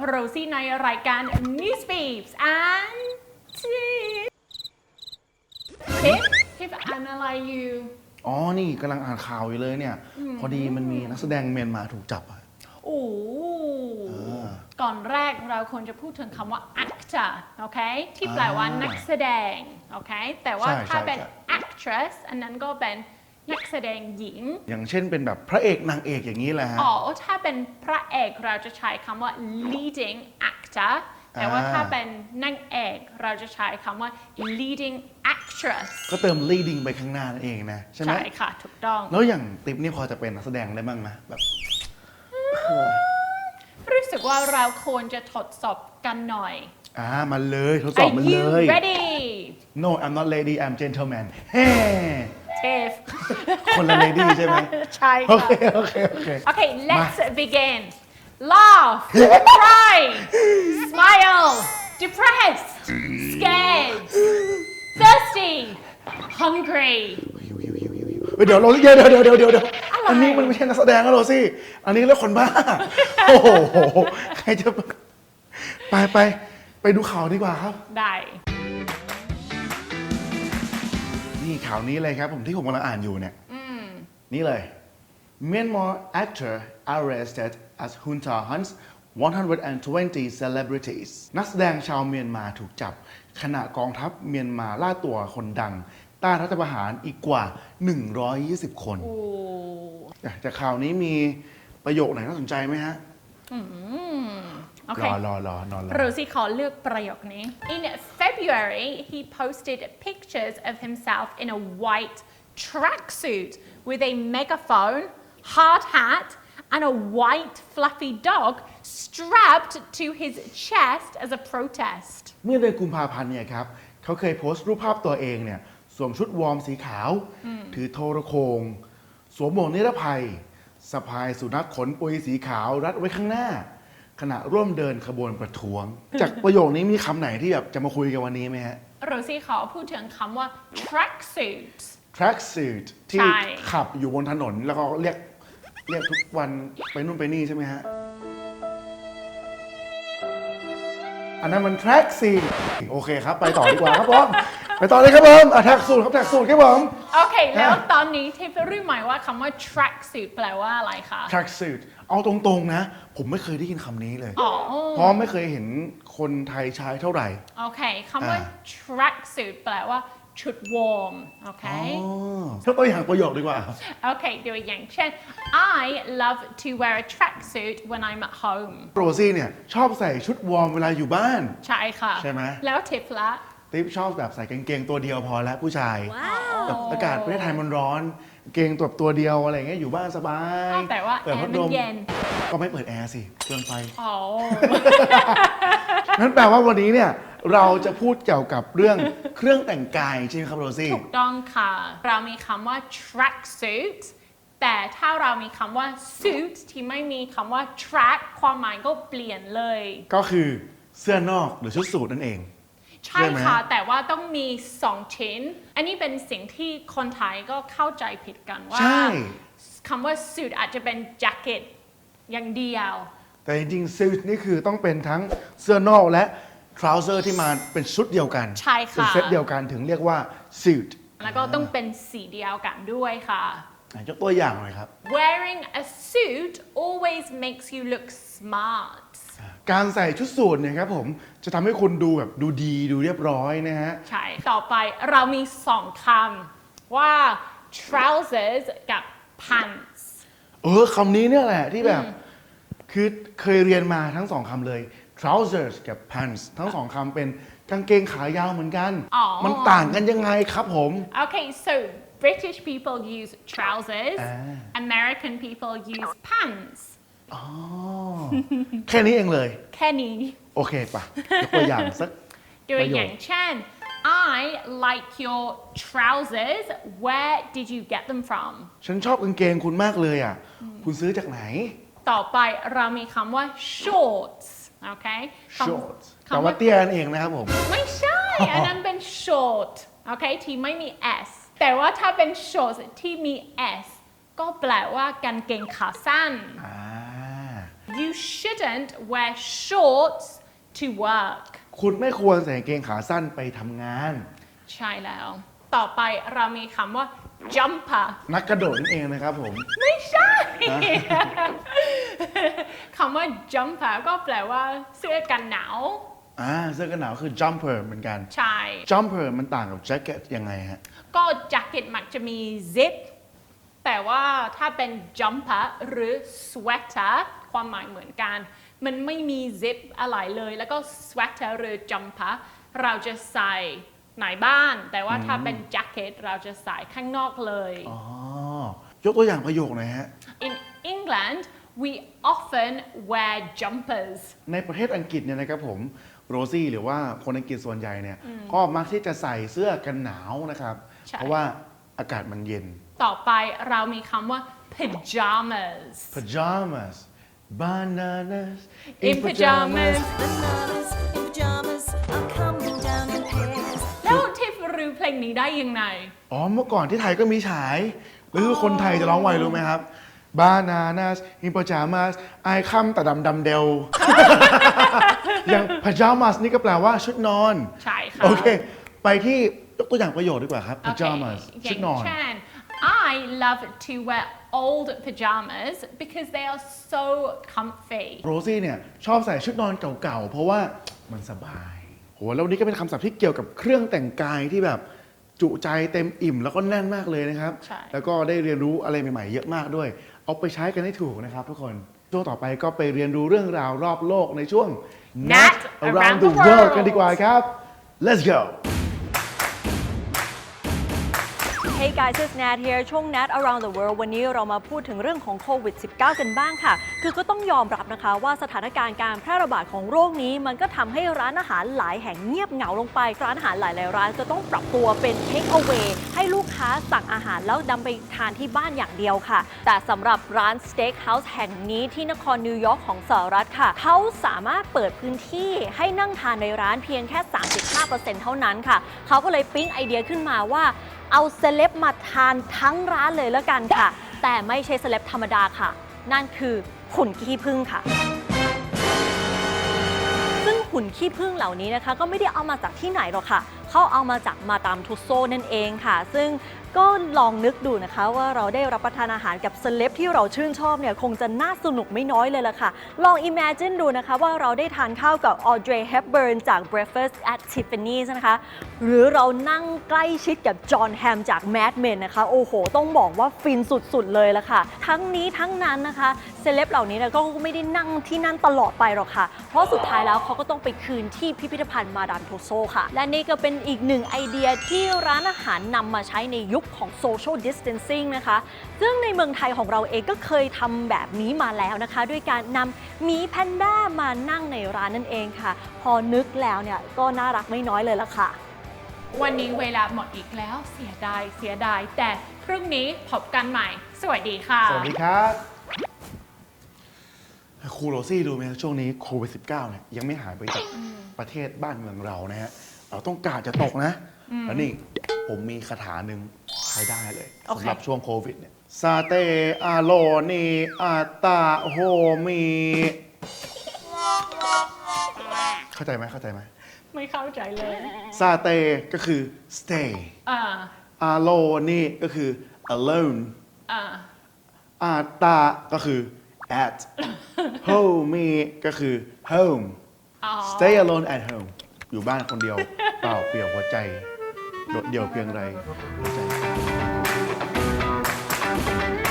ดีค่ะพบกับโรซี่ในรายการ News Beeps and Tips Tip Tip อ่านอะไรอยู่อ๋อ นี่กำลังอ่านข่าวอยู่เลยเนี่ย พอดีมันมีนักแสดงเมียนมาถูกจับอะโอ้อก่อนแรกเราควรจะพูดถึงคำว่า actor โอเค ที่แปลว่าอ่านันักแสดง โอเค แต่ว่าใช่ถ้าใช่เป็นใช่ actress อันนั้นก็เป็น นักแสดงหญิง อย่างเช่นเป็นแบบพระเอกนางเอกอย่างนี้แหละฮะ อ๋อ ถ้าเป็นพระเอกเราจะใช้คำว่า leading actor แต่ว่าอ่าถ้าเป็นนางเอกเราจะใช้คำว่า leading actress ก็เติม leading ไปข้างหน้านั่นเองนะ ใช่ไหมใช่ค่ะ ถูกต้อง แล้วอย่างติ๊บนี่พอจะเป็นนักแสดงได้บ้างไหมแบบรู้สึกว่าเราควรจะทดสอบกันหน่อย อ่ามาเลยทดสอบ Are มัน you เลย ready No I'm not lady I'm gentleman เฮ้ Tiff คนละ lady ใช่ไหมใช่โอค่ะ เคโอเคโอเค Okay let's begin laugh cry smile depressed scared thirsty hungry เฮ้ยเดี๋ยวเราเดี๋ยวเดี๋ยวเดี๋ยวเดี๋ยวเดี๋ยวอันนี้มันไม่ใช่นักแสดงแล้วเหรอสิอันนี้เรื่องคนบ้า โอ้โห ใครจะ ไปไปไปดูข่าวดีกว่าครับ ได้ ข่าวนี้เลยครับผมที่ผมกำลังอ่านอยู่เนี่ยนี่เลย Myanmar actor arrested as junta hunts 120 celebrities นักแสดงชาวเมียนมาถูกจับ ขณะกองทัพเมียนมาล่าตัวคนดัง ต้านรัฐประหารอีกกว่า 120 คนโอ้จากข่าวนี้มีประโยคไหนน่าสนใจไหมฮะ โอเครอรอรอนอนรอโรซี่ขอเลือกประโยคนี้ In February he posted pictures of himself in a white tracksuit with a megaphone hard hat and a white fluffy dog strapped to his chest as a protest เมื่อเดือนกุมภาพันธ์เนี่ยครับเขาเคยโพสต์รูปภาพตัวเองเนี่ยสวมชุดวอร์มสีขาว ถือโทรโคง สวมหมวกนิรภัยสะพายสุนัขขนปุยสีขาวรัดไว้ข้างหน้า ขณะร่วมเดินขบวนประท้วง จากประโยคนี้มีคำไหนที่แบบจะมาคุยกันวันนี้ไหมฮะโรซี่ขอพูดถึงคำว่า tracksuit track suit ที่ใช่ ขับอยู่บนถนนแล้วก็เรียกเรียกทุกวันไปนู่นไปนี่ใช่ไหมฮะ อันนั้นมัน track suit โอเคครับ ไปต่อดีกว่าครับผม ไปต่อเลยครับผมอะ track suit ครับ track suit ครับผม โอเค แล้วตอนนี้ทิฟรู้ไหมว่าคำว่า tracksuit แปลว่าอะไรคะ track suit เอาตรงๆนะ ผมไม่เคยได้ยินคำนี้เลย อ๋อ เพราะไม่เคยเห็นคนไทยใช้เท่าไหร่ โอเคคำว่าอ่า tracksuit แปลว่าชุดวอร์ม โอเคอ๋อยกตัวอย่างประโยคดีกว่า โอเคดูอย่างเช่น I love to wear a tracksuit when I'm at home โรซี่เนี่ย ชอบใส่ชุดวอร์มเวลาอยู่บ้าน ใช่ค่ะ ใช่ไหมแล้วทิฟละ ติ๊บชอบแบบใส่กางเกงตัวเดียวพอแล้วผู้ชายแบบอากาศประเทศไทยมันร้อนเกงตัวตัวเดียวอะไรอย่างเงี้ยอยู่บ้านสบายอ้าวแต่ว่าเปิดแอพัร์ดมัลนม เย็นก็ไม่เปิดแอร์สิเปลืองไฟ อ๋อ นั่นแปลว่าวันนี้เนี่ยเราจะพูดเกี่ยวกับเรื่อง เครื่องแต่งกายใช่ไหมครับโรซี่ ถูกต้องค่ะ เรามีคำว่า tracksuit แต่ถ้าเรามีคำว่า suit ที่ไม่มีคำว่า track ความหมายก็เปลี่ยนเลย ก็คือเสื้อนอกหรือชุดสูทนั่นเอง ใช่ใช่ไหม ค่ะ แต่ว่าต้องมีสองชิ้น อันนี้เป็นสิ่งที่คนไทยก็เข้าใจผิดกันว่าใช่ คำว่า suit อาจจะเป็นแจ็คเก็ตอย่างเดียว แต่จริงๆซูทนี่คือต้องเป็นทั้งเสื้อนอกและทราวเซอร์ที่มาเป็นชุดเดียวกันใช่ค่ะ เป็นเซตเดียวกันถึงเรียกว่าซูทแล้วก็ต้องเป็นสีเดียวกันด้วยค่ะ ยกตัวอย่างหน่อยครับ Wearing a suit always makes you look smart การใส่ชุดสูทเนี่ยครับผมจะทำให้คุณดูแบบดูดีดูเรียบร้อยนะฮะ ใช่ ต่อไปเรามีสองคำว่า trousers กับ pants เออคำนี้เนี่ยแหละที่แบบ คือเคยเรียนมาทั้งสองคำเลย trousers กับ pants ทั้งสองคำเป็นกางเกงขายาวเหมือนกัน อ๋อ มันต่างกันยังไงครับผม Okay so British people use trousers อ่า American people use pants อ๋อ แค่นี้เองเลย แค่นี้ โอเคปะยกตัวอย่างสัก ตัวประโยคอย่างเช่น I like your trousers where did you get them from ฉันชอบกางเกงคุณมากเลยอะ คุณซื้อจากไหน ต่อไปเรามีคำว่า shorts โอเคคำ shorts คำแต่ว่าว่าเตี้ยนั่นเองนะครับผม ไม่ใช่ อันนั้นเป็น short โอเค ที่ไม่มี s แต่ว่าถ้าเป็น shorts ที่มี s ก็แปลว่ากางเกงขาสั้นอ่า You should shouldn't wear shorts to work คุณไม่ควรใส่กางเกงขาสั้นไปทำงาน ใช่แล้ว ต่อไปเรามีคำว่า jumper นักกระโดดนั่นเองนะครับผม ไม่ใช่ คำว่า jumper ก็แปลว่าเสื้อกันหนาว อ่าเสื้อกันหนาวคือ jumper เหมือนกัน ใช่ jumper มันต่างกับ jacket ยังไงฮะ ก็แจ็คเก็ตมักจะมี zip แต่ว่าถ้าเป็น jumper หรือ sweater ความหมายเหมือนกัน มันไม่มี zip อะไรเลย แล้วก็ sweater หรือ jumper เราจะใส่ในบ้าน แต่ว่าถ้าเป็น jacket เราจะใส่ข้างนอกเลย อ๋อยกตัวอย่างประโยคหน่อยฮะ In England we often wear jumpers ในประเทศอังกฤษเนี่ยนะครับผมโรซี่หรือว่าคนอังกฤษส่วนใหญ่เนี่ยก็มักที่จะใส่เสื้อกันหนาวนะครับใช่เพราะว่าอากาศมันเย็น ต่อไปเรามีคำว่า pajamas pajamas bananas In pajamas Bananas in pajamas are coming down in pairs. แล้วทิฟรู้เพลงนี้ได้ยังไง อ๋อเมื่อก่อนที่ไทยก็มีฉายหรือคนไทยจะร้องไวรู้ไหมครับ bananas in pajamas I come แต่ดำดำเดวอย่าง pajamas นี่ก็แปลว่าชุดนอน ใช่ค่ะ โอเค ไปที่ยกตัวอย่างประโยชน์ดีกว่าครับโอเค pajamas อชุย่าดงนอน เช่น I love to wear old pajamas because they are so comfy โรซี่เนี่ยชอบใส่ชุดนอนเก่าๆ เพราะว่ามันสบายโหแล้ววันนี้ก็เป็นคำศัพท์ที่เกี่ยวกับเครื่องแต่งกายที่แบบจุใจเต็มอิ่มแล้วก็แน่นมากเลยนะครับ ใช่ แล้วก็ได้เรียนรู้อะไรใหม่ๆ เยอะมากด้วย เอาไปใช้กันให้ถูกนะครับทุกคน ช่วงต่อไปก็ไปเรียนรู้เรื่องราวรอบโลกในช่วง Nat Around the Around the World World กันดีกว่าครับ let's go Hey guys, it's Nat here ช่วง Nat Around the World วันนี้เรามาพูดถึงเรื่องของโควิด -19 กันบ้างค่ะ คือก็ต้องยอมรับนะคะว่าสถานการณ์การแพร่ระบาดของโรคนี้ มันก็ทำให้ร้านอาหารหลายแห่งเงียบเหงาลงไป ร้านอาหารหลายๆร้านจะต้องปรับตัวเป็น Take away ให้ลูกค้าสั่งอาหารแล้วนำไปทานที่บ้านอย่างเดียวค่ะ แต่สำหรับร้าน Steak House แห่งนี้ที่นครนิวยอร์กของสหรัฐค่ะ เขาสามารถเปิดพื้นที่ให้นั่งทานในร้านเพียงแค่ 35%เท่านั้นค่ะ เขาก็เลยปิ๊งไอเดียขึ้นมาว่า เอาเซเลบมาทานทั้งร้านเลยแล้วกันค่ะ แต่ไม่ใช่เซเลบธรรมดาค่ะ นั่นคือขุนขี้ผึ้งค่ะ ซึ่งหุ่นขี้ผึ้งเหล่านี้นะคะ ก็ไม่ได้เอามาจากที่ไหนหรอกค่ะเขาเอามาจากมาตามทุสโซนั่นเองค่ะ ซึ่งก็ลองนึกดูนะคะว่าเราได้รับประทานอาหารกับเซเลบที่เราชื่นชอบเนี่ยคงจะน่าสนุกไม่น้อยเลยล่ะค่ะ ลอง imagine ดูนะคะว่าเราได้ทานข้าวกับ Audrey Hepburn จาก Breakfast at Tiffany's นะคะ หรือเรานั่งใกล้ชิดกับจอห์นแฮมจาก Mad Men นะคะ โอ้โห ต้องบอกว่าฟินสุดๆเลยล่ะค่ะ ทั้งนี้ทั้งนั้นนะคะเซเลบเหล่านี้เนี่ยก็ไม่ได้นั่งที่นั่นตลอดไปหรอกค่ะ เพราะสุดท้ายแล้วเขาก็ต้องไปคืนที่พิพิธภัณฑ์มาดามโทโซค่ะ และนี่ก็เป็นอีกหนึ่งไอเดียที่ร้านอาหารนำมาใช้ในยุคของ social distancing นะคะ ซึ่งในเมืองไทยของเราเองก็เคยทำแบบนี้มาแล้วนะคะ ด้วยการนำหมีแพนด้ามานั่งในร้านนั่นเองค่ะ พอนึกแล้วเนี่ยก็น่ารักไม่น้อยเลยละค่ะ วันนี้เวลาหมดอีกแล้วเสียดายเสียดาย แต่พรุ่งนี้พบกันใหม่ สวัสดีค่ะ สวัสดีครับครูโรซี่ดูไหมครับช่วงนี้โควิด -19 เนี่ยยังไม่หายไปจากประเทศบ้านเมืองเรานะฮะ เราต้องการจะตกนะ แล้วนี่ ผมมีคาถาหนึ่งใช้ได้เลยโอเค สำหรับช่วงโควิดเนี่ยซาเตอาโลนีอาตาโฮมีเข้าใจไหมเข้าใจไหมไม่เข้าใจเลยซาเตก็คือ stay อ่าอาโลนี่ก็คือ alone อ่าอาตาก็คือ at home ก็คือ home อ๋อ stay alone at home อยู่บ้านคนเดียว เปล่าเปลี่ยวหัวใจ โดดเดี่ยวเพียงไรใจ